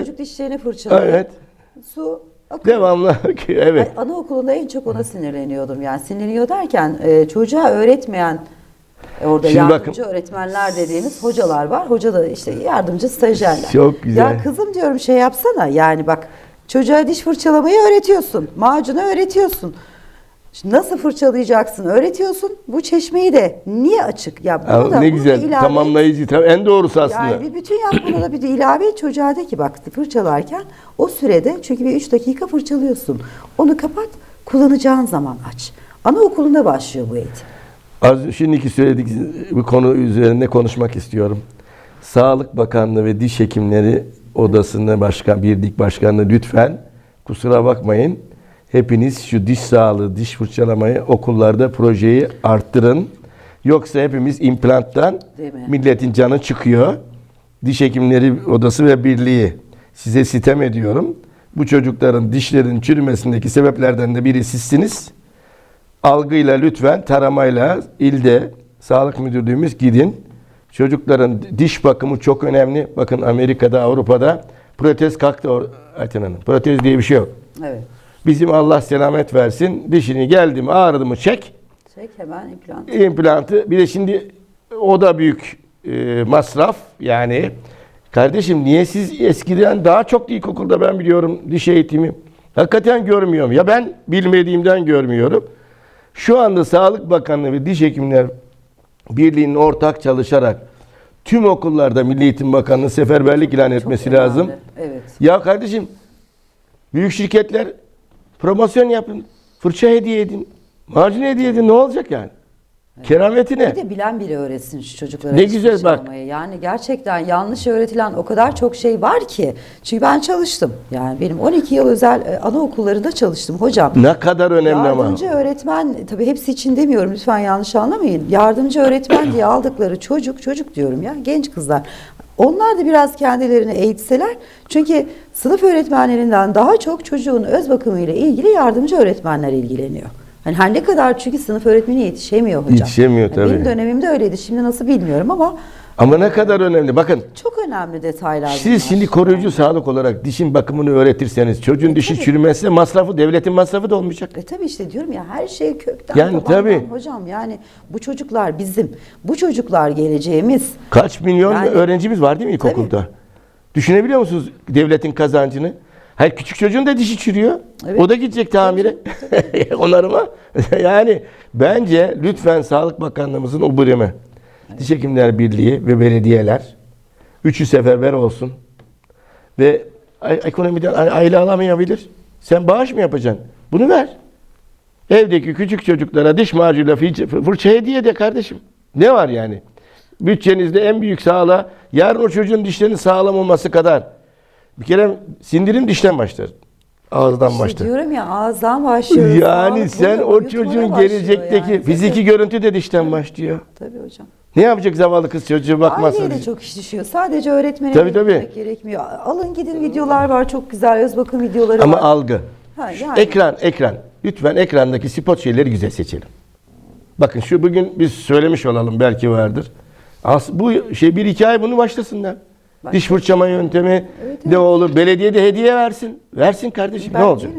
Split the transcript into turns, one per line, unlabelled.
Çocuk dişlerini fırçalıyor.
Evet.
Su akıyor.
Devamlı. evet.
Ay, Anaokulunda en çok ona sinirleniyordum. Yani sinirleniyor derken e, çocuğa öğretmeyen e, orada
Şimdi
yardımcı
bakın-
öğretmenler dediğimiz hocalar var. Hoca da işte yardımcı stajyerler.
Çok güzel.
Ya kızım diyorum şey yapsana yani bak çocuğa diş fırçalamayı öğretiyorsun. Macunu öğretiyorsun. Nasıl fırçalayacaksın öğretiyorsun. Bu çeşmeyi de niye açık? Ya bunu da,
ne
bunu
güzel.
ilave.
Tamamlayıcı. Tabii en doğrusu aslında.
Yani bir bütün yap buna da bir de ilave et çocuğa de ki bak fırçalarken o sürede çünkü bir 3 dakika fırçalıyorsun. Onu kapat kullanacağın zaman aç. Anaokulunda başlıyor bu eğitim.
Az şimdiki söyledik bu konu üzerinde konuşmak istiyorum. Sağlık Bakanlığı ve Diş Hekimleri Odası'nda başkan, birlik başkanı lütfen kusura bakmayın. Hepiniz şu diş sağlığı, diş fırçalamayı okullarda projeyi arttırın. Yoksa hepimiz implanttan milletin canı çıkıyor. Diş Hekimleri Odası ve Birliği size sitem ediyorum. Bu çocukların dişlerin çürümesindeki sebeplerden de biri sizsiniz algıyla lütfen taramayla ilde sağlık müdürlüğümüz gidin. Çocukların diş bakımı çok önemli. Bakın Amerika'da, Avrupa'da protez kalktı Ayten Hanım. Protez diye bir şey yok.
Evet.
Bizim Allah selamet versin. Dişini geldi mi ağrıdı mı çek.
Çek hemen implant.
implantı. Bir de şimdi o da büyük e, masraf. Yani kardeşim niye siz eskiden daha çok ilkokulda ben biliyorum diş eğitimi. Hakikaten görmüyorum. Ya ben bilmediğimden görmüyorum. Şu anda Sağlık Bakanlığı ve Diş Hekimler Birliği'nin ortak çalışarak tüm okullarda Milli Eğitim Bakanlığı seferberlik ilan etmesi
önemli.
lazım.
Evet.
Ya kardeşim büyük şirketler promosyon yapın. Fırça hediye edin. Macun hediye edin. Ne olacak yani? Kerameti ne?
Bir de bilen biri öğretsin şu çocuklara.
Ne güzel bak.
fırçalamayı. Yani gerçekten yanlış öğretilen o kadar çok şey var ki. Çünkü ben çalıştım. Yani benim 12 yıl özel e, anaokullarında çalıştım hocam.
Ne kadar önemli ama.
Yardımcı öğretmen, tabii hepsi için demiyorum lütfen yanlış anlamayın. Yardımcı öğretmen diye aldıkları çocuk, çocuk diyorum ya genç kızlar. Onlar da biraz kendilerini eğitseler. Çünkü sınıf öğretmenlerinden daha çok çocuğun öz bakımıyla ilgili yardımcı öğretmenler ilgileniyor. Hani her ne kadar çünkü sınıf öğretmeni yetişemiyor hocam.
Yetişemiyor
Yani
tabii.
Benim dönemimde öyleydi. Şimdi nasıl bilmiyorum ama
Ama ne kadar önemli. Bakın
çok önemli detaylar bunlar.
siz şimdi koruyucu sağlık olarak dişin bakımını öğretirseniz çocuğun dişi
tabii.
çürümezse masrafı devletin masrafı da olmayacak.
E tabii işte diyorum ya her şey kökten
Yani
tabandan
tabii.
hocam yani bu çocuklar bizim. Bu çocuklar geleceğimiz.
Kaç milyon
Yani-
öğrencimiz var değil mi ilkokulda? Düşünebiliyor musunuz devletin kazancını? Hayır küçük çocuğun da dişi çürüyor.
Evet.
O da gidecek tamire. Onarıma. yani bence lütfen Sağlık Bakanlığımızın o birimi, Diş Hekimler Birliği ve belediyeler üçü seferber olsun. Ve ekonomiden aile alamayabilir. Sen bağış mı yapacaksın? Bunu ver. Evdeki küçük çocuklara diş macunuyla fırça, hediye de kardeşim. Ne var yani? Bütçenizde en büyük sağlığa, yarın o çocuğun dişlerinin sağlam olması kadar. Bir kere sindirim dişten başlar. Ağızdan
İşte
başlar.
diyorum ya ağızdan başlıyoruz.
Yani
sağlık
sen o çocuğun
başlıyor
gelecekteki
yani.
fiziki görüntü de dişten başlıyor.
tabii hocam.
Ne yapacak zavallı kız çocuğu bakmazsa?
Aileye de çok iş düşüyor. Sadece öğretmene
Tabii, tabii.
gerekmiyor. Alın gidin videolar var çok güzel öz bakım videoları
Ama
var.
algı.
Ha, yani.
Ekran, ekran. Lütfen ekrandaki spot şeyleri güzel seçelim. Bakın şu bugün biz söylemiş olalım belki vardır. As bu şey bir iki ay bunu başlasınlar. Diş fırçama yöntemi
Evet,
ne olur? Belediye de hediye versin. Versin kardeşim
Ben-
ne olacak?